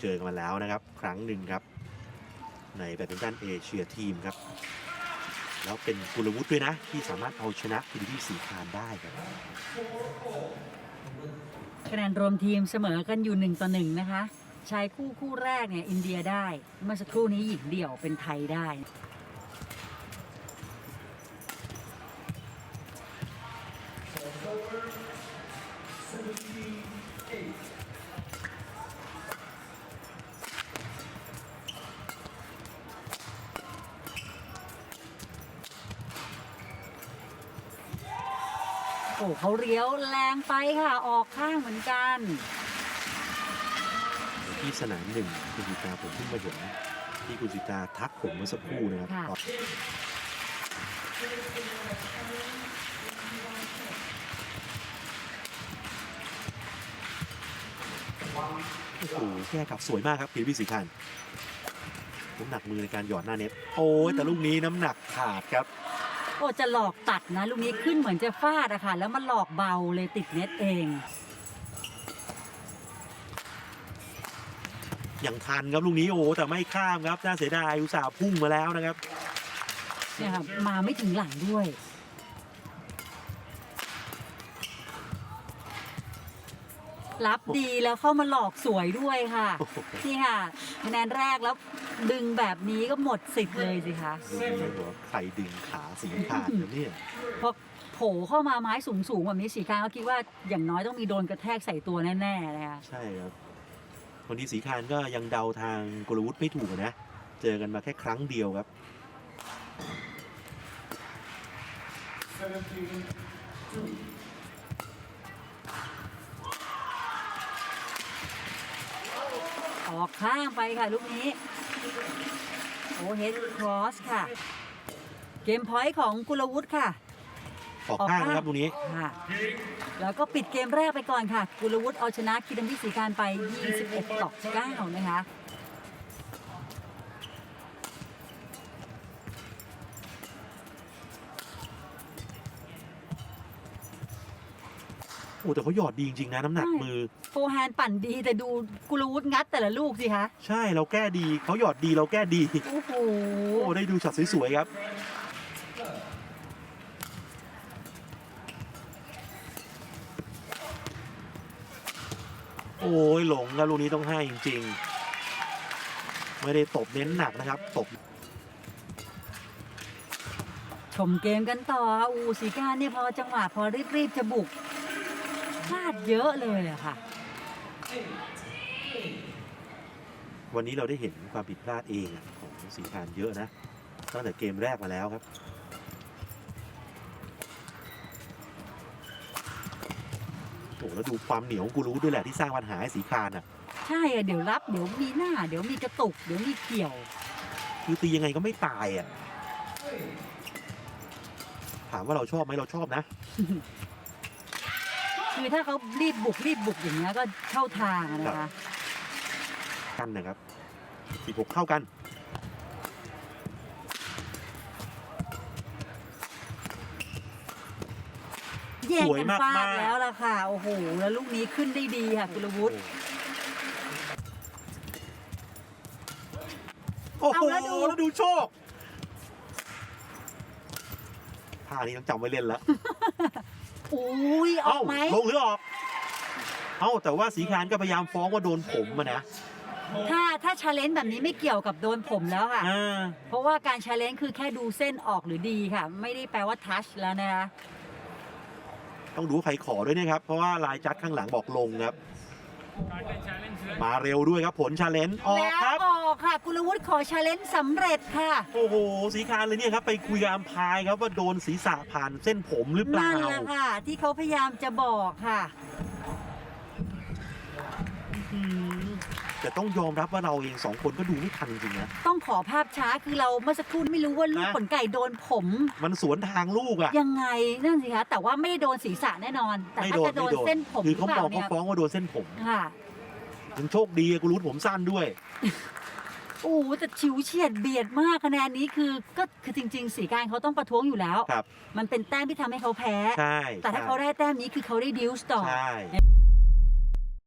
เจอกันมาแล้วนะครับ ครั้งหนึ่งครับ ในแบดมินตันเอเชียทีมครับ แล้วเป็นกุลวุฒิด้วยนะ ที่สามารถเอาชนะพิธีที่สีคานได้ครับคะแนนรวมทีมเสมอกันอยู่หนึ่งต่อหนึ่งนะคะชายคู่คู่แรกเนี่ยอินเดียได้เมื่อสักครู่นี้หญิงเดี่ยวเป็นไทยได้ อ้เขาเลี้ยวแรงไปค่ะ ออกข้างเหมือนกัน ที่สนามหนึ่งคุณสิตาผมเพิ่งมาเห็นที่คุณสิตาทักผมเมื่อสักครู่นะครับค่ะ โอ้โหแก้กลับสวยมากครับพิธีสีคานน้ำหนักมือในการหยอดหน้าเน็ตโอ้ยแต่ลูกนี้น้ำหนักขาดครับ โอ้จะหลอกตัดนะลูกนี้ขึ้นเหมือนจะฟาดอะค่ะ แล้วมันหลอกเบาเลยติดเน็ตเอง อย่างทันครับลูกนี้โอ้โหแต่ไม่ข้ามครับน่าเสียดายอุตส่าห์พุ่งมาแล้วนะครับเนี่ยค่ะมาไม่ถึงหลังด้วย รับดีแล้วเข้ามาหลอกสวยด้วยค่ะโอ้โหนี่ค่ะคะแนนแรกแล้ว ดึงแบบนี้ก็หมดสิทธิ์เลยสิคะใครดึงขาสีขาดเลยเนี่ยพอโผล่เข้ามาไม้สูงๆแบบนี้สีกาก็คิดว่าอย่างน้อยต้องมีโดนกระแทกใส่ตัวแน่ๆเลยค่ะใช่ครับคนที่สีคานก็ยังเดาทางกลวุฒิไม่ถูกนะ เจอกันมาแค่ครั้งเดียวครับ 17, ข้างไปค่ะลูกนี้ โอเฮดครอสค่ะ เกมพอยต์ของกุลวุฒิค่ะ ออกข้างนะครับลูกนี้ค่ะแล้วก็ปิดเกมแรกไปก่อนค่ะ กุลวุฒิเอาชนะคิดัมบิสีการไป 21ต่อ9นะคะโอ้แต่เขาหยอดดีจริงๆนะน้ำหนักใช่มือ โฟร์แฮนด์ปั่นดีแต่ดูกุลวุฒิงัดแต่ละลูกสิคะใช่เราแก้ดีเขาหยอดดีเราแก้ดีโอ้โหโอ้ได้ดูช็อตสวยๆครับ โอ้ยหลงครับลูกนี้ต้องให้จริง ๆ ไม่ได้ตบเน้นหนักนะครับตบชมเกมกันต่อค่ะอูสีการเนี่ยพอจังหวะพอรีบๆจะบุกพ ลาดเยอะเลยอะค่ะ วันนี้เราได้เห็นความผิดพลาดเองอะของสีคานเยอะนะ ตั้งแต่เกมแรกมาแล้วครับ โอ้แล้วดูความเหนียวของกูรู้ด้วยแหละที่สร้างปัญหาให้สีคานอะใช่อะเดี๋ยวรับเดี๋ยวมีหน้า เดี๋ยวมีกระตุก เดี๋ยวมีเกี่ยว คือตียังไงก็ไม่ตายอะถามว่าเราชอบไหมเราชอบนะ คือถ้าเขารีบบุกรีบบุกอย่างเงี้ยก็เข้าทางอะนะคะกันนะครับ16เข้ากันแย่งสวยกันมากฟาดมากแล้วล่ะค่ะโอ้โหแล้วลูกนี้ขึ้นได้ดีค่ะกุลวุฒิโอ้โหเอาแล้วดูแล้วดูโชค ท่านี้ต้องจำไว้เล่นแล้วอุ้ยออกไหมลงหรือออก เอ้าแต่ว่าสีคานก็พยายามฟ้องว่าโดนผมอะนะถ้าถ้าชาเลนจ์แบบนี้ไม่เกี่ยวกับโดนผมแล้วค่ะอ่าเพราะว่าการชาเลนจ์คือแค่ดูเส้นออกหรือดีค่ะ ไม่ได้แปลว่าทัชแล้วนะคะ ต้องดูว่าใครขอด้วยนะครับ เพราะว่าลายจัดข้างหลังบอกลงครับ มาเร็วด้วยครับผลชาเลนจ์ออกแล้วครับ ออกค่ะ กุลวุฒิขอชาเลนจ์สำเร็จค่ะ โอ้โห สีคานเลยเนี่ยครับ ไปคุยกับอัมพายครับว่าโดนศีรษะผ่านเส้นผมหรือเปล่านั่นแหละค่ะ ที่เขาพยายามจะบอกค่ะอืม แต่ต้องยอมรับว่าเราเองสองคนก็ดูไม่ทันจริงๆนะ ต้องขอภาพช้าคือเราเมื่อสักครู่ไม่รู้ว่าลูกนะ ขนไก่โดนผม มันสวนทางลูกอะยังไงนั่นสิคะแต่ว่าไม่ได้โดนศีรษะแน่นอน แต่ไม่ถ้าโดนจะโดไม่นโดนเส้นผมคือหรืเขาอเปบอล่ากเขาเนี่ยฟ้องว่าโดนเส้นผมค่ะยังโชคดีกูรู้ผมสั้นด้วย โอ้โหแต่ฉิวเฉียดเบียดมากคะแนนนี้คือก็คือจริง ๆ สีการเขาต้องประท้วงอยู่แล้ว ครับ มันเป็นแต้มที่ทำให้เขาแพ้ ใช่แต่ถ้าเขาได้แต้มนี้คือเขาได้ดิวส์ต่อ ใช่